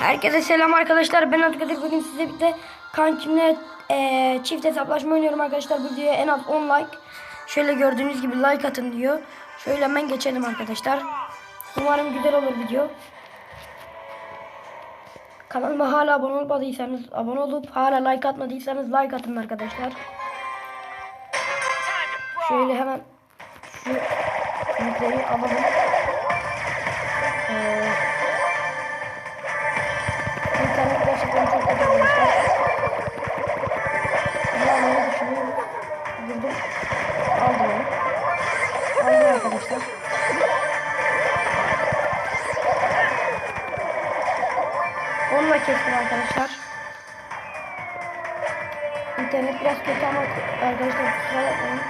Herkese selam arkadaşlar. Ben Abdülkadir. Bugün size bir de kankimle eee, çift hesaplaşma oynuyorum arkadaşlar. Bu videoya en az 10 like. Şöyle gördüğünüz gibi like atın diyor. Şöyle hemen geçelim arkadaşlar. Umarım güzel olur video. Kanalıma hala abone olmadıysanız abone olup hala like atmadıysanız like atın arkadaşlar. Şöyle hemen şu yükleri alalım. Eee Kestim arkadaşlar. İnternet biraz kötü ama arkadaşlar kusura bakmayın.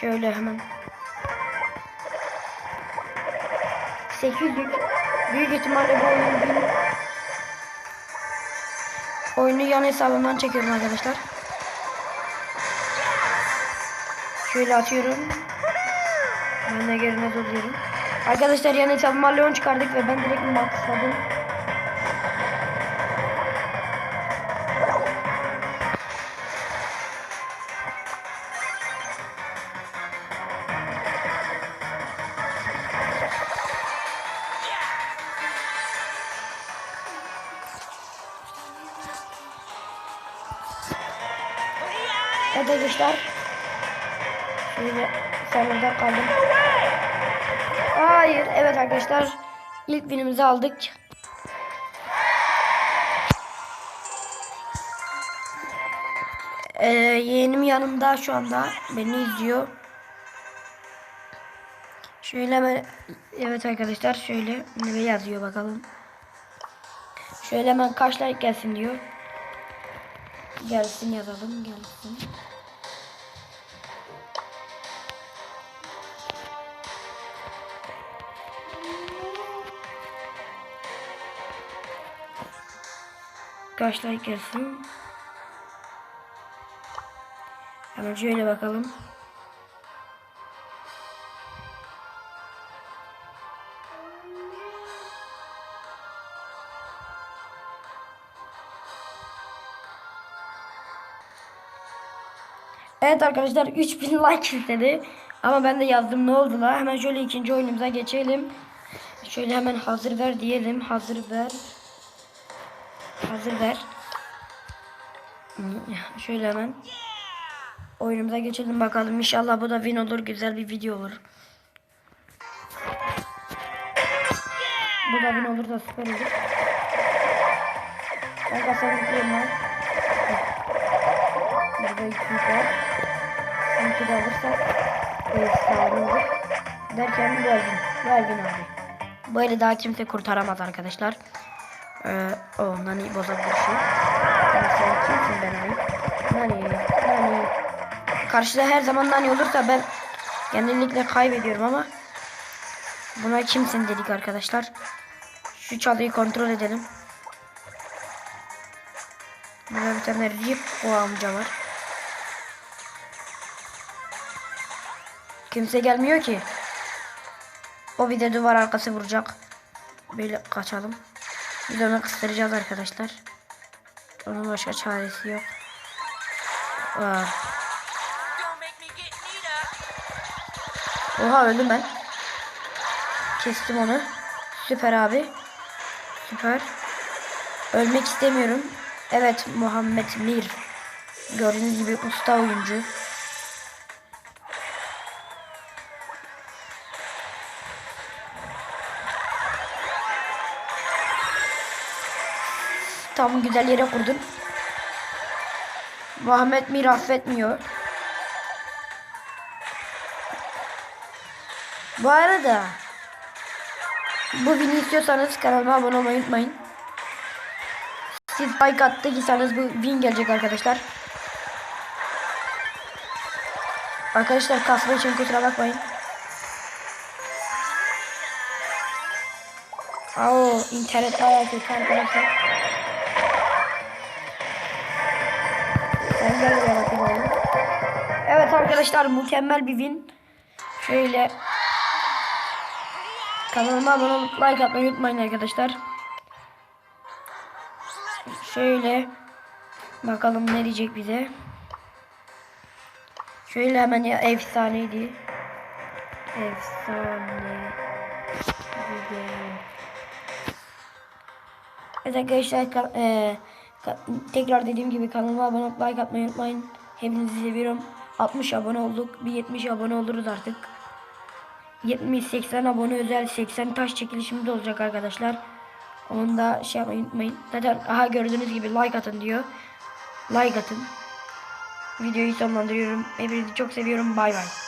Şöyle hemen. 8 büyük, ihtimalle bu oyunu bil, oyunu yan hesabımdan çekiyorum arkadaşlar. Şöyle atıyorum. Ben de gerine doluyorum. Arkadaşlar yan hesabıma Leon çıkardık ve ben direkt maxladım. Arkadaşlar. Şöyle sanırda kaldım. Hayır. Evet arkadaşlar. İlk winimizi aldık. Ee, yeğenim yanımda şu anda. Beni izliyor. Şöyle hemen evet arkadaşlar şöyle ne yazıyor bakalım. Şöyle hemen kaç like gelsin diyor. Gelsin yazalım gelsin. Kaç like gelsin? Hemen şöyle bakalım. Evet arkadaşlar 3000 like istedi. Ama ben de yazdım ne oldu la. Hemen şöyle ikinci oyunumuza geçelim. Şöyle hemen hazır ver diyelim. Hazır ver. Hazır ver. Hmm, Şöyle hemen oyunumuza geçelim bakalım. İnşallah bu da win olur. Güzel bir video olur. Bu da win olur da süper olur. Ben kasabıklıyım lan. Burada iki var. İki de alırsak efsane olur. Derken bu Elvin. Bu Elvin abi. Eli daha kimse kurtaramaz arkadaşlar. Ee, o Nani bozabilir şu. Yani sen kimsin ben abi? Nani, Nani. Karşıda her zaman Nani olursa ben genellikle kaybediyorum ama buna kimsin dedik arkadaşlar. Şu çalıyı kontrol edelim. Burada bir tane Rip o amca var. Kimse gelmiyor ki. O bir de duvar arkası vuracak. Böyle kaçalım. Biz onu kıstıracağız arkadaşlar. Onun başka çaresi yok. Aa. Oha öldüm ben. Kestim onu. Süper abi. Süper. Ölmek istemiyorum. Evet Muhammed Mir. Gördüğünüz gibi usta oyuncu. Tam güzel yere kurdun. Muhammed Mir affetmiyor. Bu arada bu videoyu istiyorsanız kanalıma abone olmayı unutmayın. Siz like attıysanız bu win gelecek arkadaşlar. Arkadaşlar kasma için kusura bakmayın. Oo, internet bayağı kötü arkadaşlar. Ben buraya bakayım. Evet arkadaşlar mükemmel bir win. Şöyle kanalıma abone like atmayı unutmayın arkadaşlar. Şöyle bakalım ne diyecek bize. Şöyle hemen ya efsaneydi. Efsane. Güzel. Evet arkadaşlar ka- e, tekrar dediğim gibi kanalıma abone olup like atmayı unutmayın. Hepinizi seviyorum. 60 abone olduk. Bir 70 abone oluruz artık. 70-80 abone özel 80 taş çekilişimiz olacak arkadaşlar. Onu da şey yapmayı unutmayın. Zaten aha gördüğünüz gibi like atın diyor. Like atın. Videoyu sonlandırıyorum. Hepinizi çok seviyorum. Bay bay.